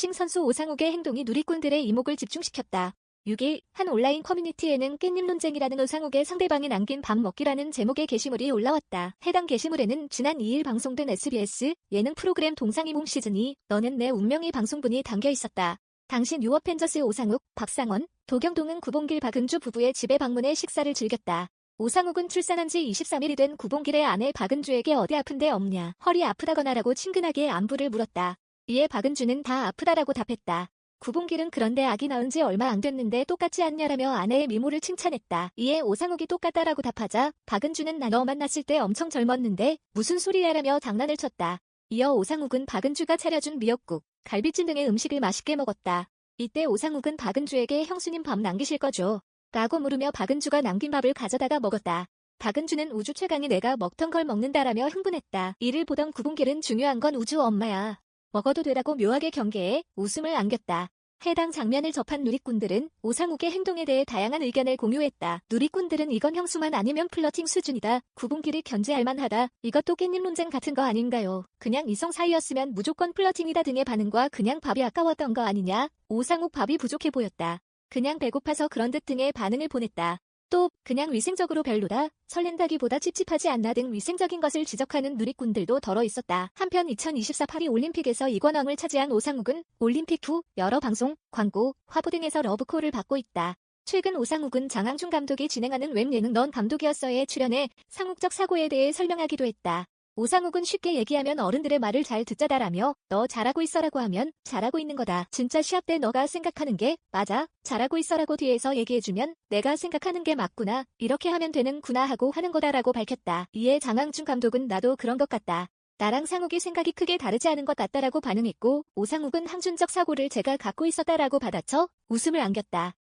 펜싱 선수 오상욱의 행동이 누리꾼들의 이목을 집중시켰다. 6일 한 온라인 커뮤니티에는 깻잎 논쟁이라는 오상욱의 상대방이 남긴 밥 먹기라는 제목의 게시물이 올라왔다. 해당 게시물에는 지난 2일 방송된 SBS 예능 프로그램 동상이몽 시즌2 너는 내 운명이 방송분이 담겨 있었다. 당시 뉴어펜저스 오상욱, 박상원, 도경동은 구봉길 박은주 부부의 집에 방문해 식사를 즐겼다. 오상욱은 출산한 지 23일이 된 구봉길의 아내 박은주에게 어디 아픈데 없냐, 허리 아프다거나라고 친근하게 안부를 물었다. 이에 박은주는 다 아프다라고 답했다. 구봉길은 그런데 아기 낳은 지 얼마 안 됐는데 똑같지 않냐라며 아내의 미모를 칭찬했다. 이에 오상욱이 똑같다라고 답하자 박은주는 나 너 만났을 때 엄청 젊었는데 무슨 소리야라며 장난을 쳤다. 이어 오상욱은 박은주가 차려준 미역국, 갈비찜 등의 음식을 맛있게 먹었다. 이때 오상욱은 박은주에게 형수님 밥 남기실 거죠? 라고 물으며 박은주가 남긴 밥을 가져다가 먹었다. 박은주는 우주 최강이 내가 먹던 걸 먹는다라며 흥분했다. 이를 보던 구봉길은 중요한 건 우주 엄마야. 먹어도 되라고 묘하게 경계해 웃음을 안겼다. 해당 장면을 접한 누리꾼들은 오상욱의 행동에 대해 다양한 의견을 공유했다. 누리꾼들은 이건 형수만 아니면 플러팅 수준이다. 구분기를 견제할 만하다. 이것도 깻잎 논쟁 같은 거 아닌가요? 그냥 이성 사이였으면 무조건 플러팅이다 등의 반응과 그냥 밥이 아까웠던 거 아니냐? 오상욱 밥이 부족해 보였다. 그냥 배고파서 그런 듯 등의 반응을 보냈다. 또 그냥 위생적으로 별로다, 설렌다기보다 찝찝하지 않나 등 위생적인 것을 지적하는 누리꾼들도 덜어 있었다. 한편 2024 파리 올림픽에서 이관왕을 차지한 오상욱은 올림픽 후 여러 방송, 광고, 화보 등에서 러브콜을 받고 있다. 최근 오상욱은 장항준 감독이 진행하는 웹 예능 넌 감독이었어에 출연해 상욱적 사고에 대해 설명하기도 했다. 오상욱은 쉽게 얘기하면 어른들의 말을 잘 듣자다라며 너 잘하고 있어라고 하면 잘하고 있는 거다. 진짜 시합 때 너가 생각하는 게 맞아. 잘하고 있어라고 뒤에서 얘기해주면 내가 생각하는 게 맞구나. 이렇게 하면 되는구나 하고 하는 거다라고 밝혔다. 이에 장항준 감독은 나도 그런 것 같다. 나랑 상욱이 생각이 크게 다르지 않은 것 같다라고 반응했고 오상욱은 항준적 사고를 제가 갖고 있었다라고 받아쳐 웃음을 안겼다.